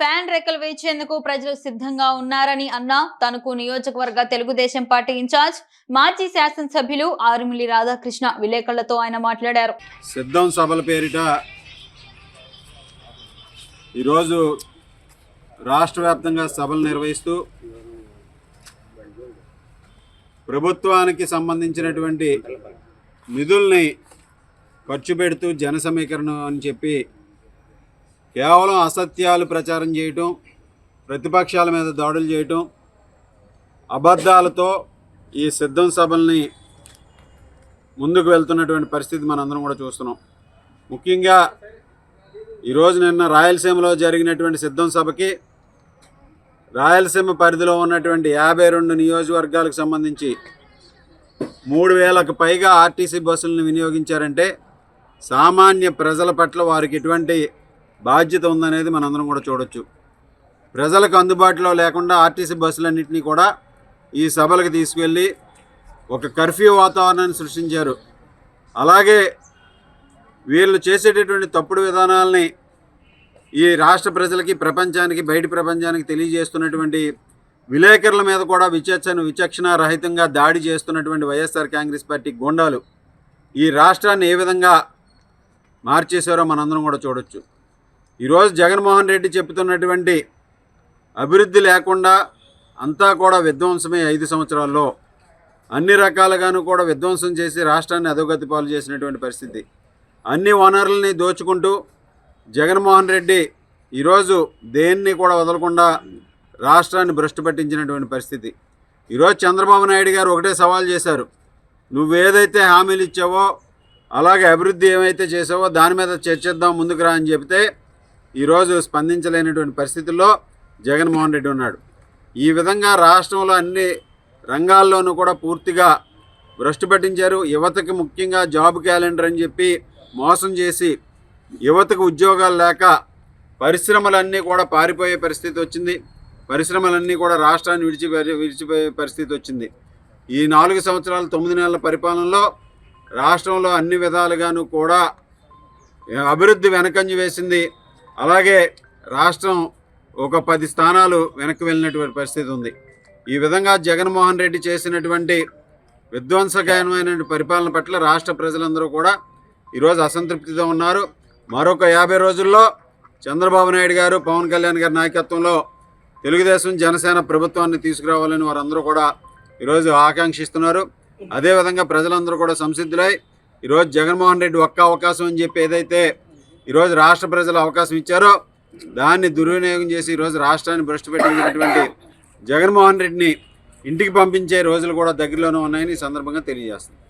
Fan రెక్కలు వేచేందుకు ప్రజలు సిద్ధంగా ఉన్నారని అన్నా తణుకు నియోజకవర్గ తెలుగుదేశం పార్టీ ఇన్ఛార్జ్ మాజీ శాసనసభ్యులు ఆరుమిల్లి రాధాకృష్ణ విలేకరులతో ఆయన మాట్లాడారు. సిద్ధం సభల పేరిట ఈరోజు రాష్ట్ర వ్యాప్తంగా సభలు నిర్వహిస్తూ ప్రభుత్వానికి సంబంధించినటువంటి నిధుల్ని ఖర్చు పెడుతూ జన సమీకరణం అని చెప్పి కేవలం అసత్యాలు ప్రచారం చేయటం ప్రతిపక్షాల మీద దాడులు చేయటం అబద్ధాలతో ఈ సిద్ధం సభల్ని ముందుకు వెళ్తున్నటువంటి పరిస్థితి మనందరం కూడా చూస్తున్నాం. ముఖ్యంగా ఈరోజు నిన్న రాయలసీమలో జరిగినటువంటి సిద్ధం సభకి రాయలసీమ పరిధిలో ఉన్నటువంటి యాభై రెండు నియోజకవర్గాలకు సంబంధించి మూడు వేలకు పైగా ఆర్టీసీ బస్సులను వినియోగించారంటే సామాన్య ప్రజల పట్ల వారికి ఎటువంటి బాధ్యత ఉందనేది మనందరం కూడా చూడొచ్చు. ప్రజలకు అందుబాటులో లేకుండా ఆర్టీసీ బస్సులన్నింటినీ కూడా ఈ సభలకు తీసుకెళ్ళి ఒక కర్ఫ్యూ వాతావరణాన్ని సృష్టించారు. అలాగే వీళ్ళు చేసేటటువంటి తప్పుడు విధానాలని ఈ రాష్ట్ర ప్రజలకి ప్రపంచానికి బయట ప్రపంచానికి తెలియజేస్తున్నటువంటి విలేకరుల మీద కూడా విచక్షణ విచక్షణ రహితంగా దాడి చేస్తున్నటువంటి వైఎస్ఆర్ కాంగ్రెస్ పార్టీ గోండాలు ఈ రాష్ట్రాన్ని ఏ విధంగా మార్చేశారో మనందరం కూడా చూడొచ్చు. ఈరోజు జగన్మోహన్ రెడ్డి చెబుతున్నటువంటి అభివృద్ధి లేకుండా అంతా కూడా విధ్వంసమే ఐదు సంవత్సరాల్లో. అన్ని రకాలుగాను కూడా విధ్వంసం చేసి రాష్ట్రాన్ని అధోగతి పాలు చేసినటువంటి పరిస్థితి. అన్ని వనరుల్ని దోచుకుంటూ జగన్మోహన్ రెడ్డి ఈరోజు దేన్ని కూడా వదలకుండా రాష్ట్రాన్ని భ్రష్టు పట్టించినటువంటి పరిస్థితి. ఈరోజు చంద్రబాబు నాయుడు గారు ఒకటే సవాల్ చేశారు. నువ్వేదైతే హామీలు ఇచ్చావో అలాగే అభివృద్ధి ఏమైతే చేసావో దాని మీద చర్చిద్దాం ముందుకు రా అని చెప్తే ఈరోజు స్పందించలేనటువంటి పరిస్థితుల్లో జగన్మోహన్ రెడ్డి ఉన్నాడు. ఈ విధంగా రాష్ట్రంలో అన్ని రంగాల్లోనూ కూడా పూర్తిగా భ్రష్టు పట్టించారు. యువతకి ముఖ్యంగా జాబ్ క్యాలెండర్ అని చెప్పి మోసం చేసి యువతకు ఉద్యోగాలు లేక పరిశ్రమలన్నీ కూడా పారిపోయే పరిస్థితి వచ్చింది. పరిశ్రమలన్నీ కూడా రాష్ట్రాన్ని విడిచి విడిచిపోయే పరిస్థితి వచ్చింది. ఈ నాలుగు సంవత్సరాల తొమ్మిది నెలల పరిపాలనలో రాష్ట్రంలో అన్ని విధాలుగాను కూడా అభివృద్ధి వెనకంజి వేసింది. అలాగే రాష్ట్రం ఒక పది స్థానాలు వెనక్కి వెళ్ళినటువంటి పరిస్థితి ఉంది. ఈ విధంగా జగన్మోహన్ రెడ్డి చేసినటువంటి విధ్వంసకరమైన పరిపాలన పట్ల రాష్ట్ర ప్రజలందరూ కూడా ఈరోజు అసంతృప్తితో ఉన్నారు. మరొక యాభై రోజుల్లో చంద్రబాబు నాయుడు గారు పవన్ కళ్యాణ్ గారి నాయకత్వంలో తెలుగుదేశం జనసేన ప్రభుత్వాన్ని తీసుకురావాలని వారందరూ కూడా ఈరోజు ఆకాంక్షిస్తున్నారు. అదేవిధంగా ప్రజలందరూ కూడా సంసిద్ధులై ఈరోజు జగన్మోహన్ రెడ్డి ఒక్క అవకాశం అని చెప్పి ఏదైతే ఈరోజు రాష్ట్ర ప్రజలు అవకాశం ఇచ్చారో. దాన్ని దుర్వినియోగం చేసి ఈరోజు రాష్ట్రాన్ని భ్రష్టు పెట్టినటువంటి జగన్మోహన్ రెడ్డిని ఇంటికి పంపించే రోజులు కూడా దగ్గరలోనే ఉన్నాయని సందర్భంగా తెలియజేస్తుంది